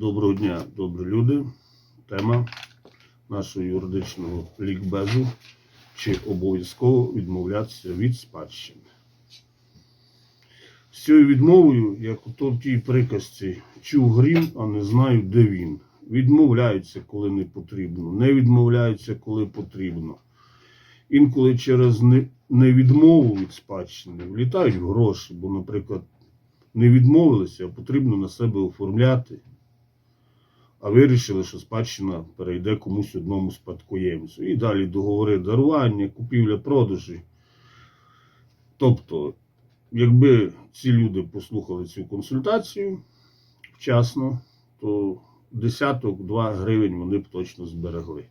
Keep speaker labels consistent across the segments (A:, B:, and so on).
A: Доброго дня, добрі люди. Тема нашого юридичного лікбезу. Чи обов'язково відмовлятися від спадщини? З цією відмовою, як у тій приказці, чув грім, а не знаю, де він. Відмовляються, коли не потрібно, не відмовляються, коли потрібно. Інколи через невідмову від спадщини влітають в гроші, бо, наприклад, не відмовилися, а потрібно на себе оформляти. А вирішили, що спадщина перейде комусь одному спадкоємцю. І далі договори дарування, купівля, продажі. Тобто, якби ці люди послухали цю консультацію вчасно, то десяток, два гривень вони б точно зберегли.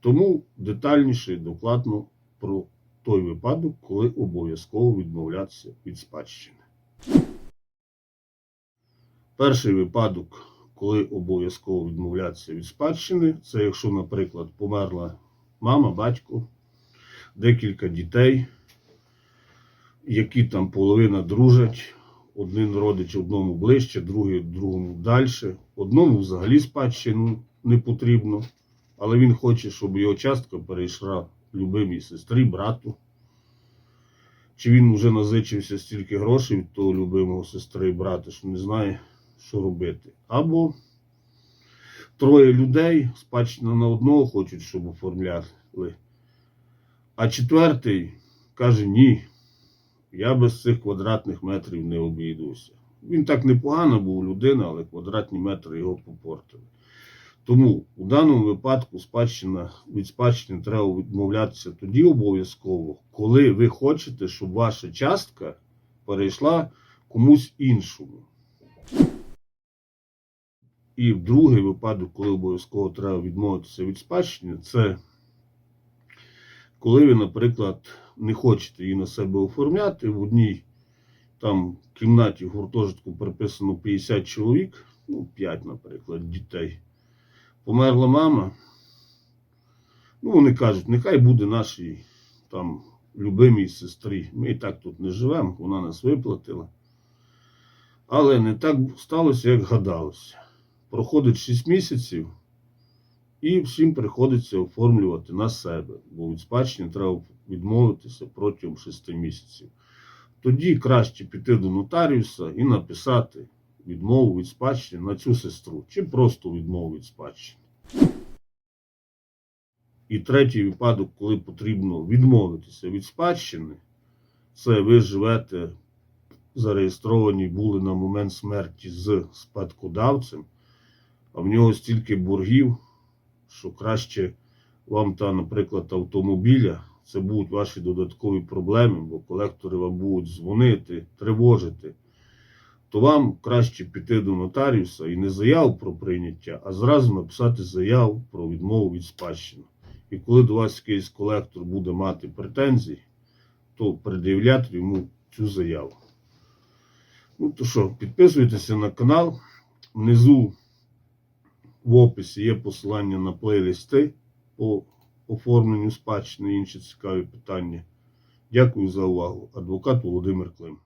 A: Тому детальніше і докладно про той випадок, коли обов'язково відмовлятися від спадщини. Перший випадок, коли обов'язково відмовлятися від спадщини, це якщо, наприклад, померла мама, батько, декілька дітей, які там половина дружать, один родич одному ближче, другий другому далі. Одному взагалі спадщину не потрібно, але він хоче, щоб його частка перейшла любимій сестрі, брату. Чи він вже назичився стільки грошей від того любимого сестри і брата, що не знає, що робити. Або троє людей спадщина на одного хочуть, щоб оформляли. А четвертий каже: ні, я без цих квадратних метрів не обійдуся. Він так непогано був людина, але квадратні метри його попортили. Тому у даному випадку спадщина від спадщини треба відмовлятися тоді обов'язково, коли ви хочете, щоб ваша частка перейшла комусь іншому. І другий випадок, коли обов'язково треба відмовитися від спадщини, це коли ви, наприклад, не хочете її на себе оформляти, в одній там кімнаті в гуртожитку приписано 50 чоловік, ну 5, наприклад, дітей. Померла мама. Ну, вони кажуть, нехай буде нашій там любимій сестрі. Ми і так тут не живемо, вона нас виплатила. Але не так сталося, як гадалося. Проходить 6 місяців, і всім приходиться оформлювати на себе, бо від спадщини треба відмовитися протягом 6 місяців. Тоді краще піти до нотаріуса і написати відмову від спадщини на цю сестру, чи просто відмову від спадщини. І третій випадок, коли потрібно відмовитися від спадщини, це ви живете, зареєстровані були на момент смерті з спадкодавцем, а в нього стільки боргів, що краще вам та, наприклад, автомобіля, це будуть ваші додаткові проблеми, бо колектори вам будуть дзвонити, тривожити, то вам краще піти до нотаріуса і не заяву про прийняття, а зразу написати заяву про відмову від спадщини. І коли до вас якийсь колектор буде мати претензії, то пред'являти йому цю заяву. Ну то що, підписуйтеся на канал. Внизу в описі є посилання на плейлісти по оформленню спадщини і інші цікаві питання. Дякую за увагу. Адвокат Володимир Клим.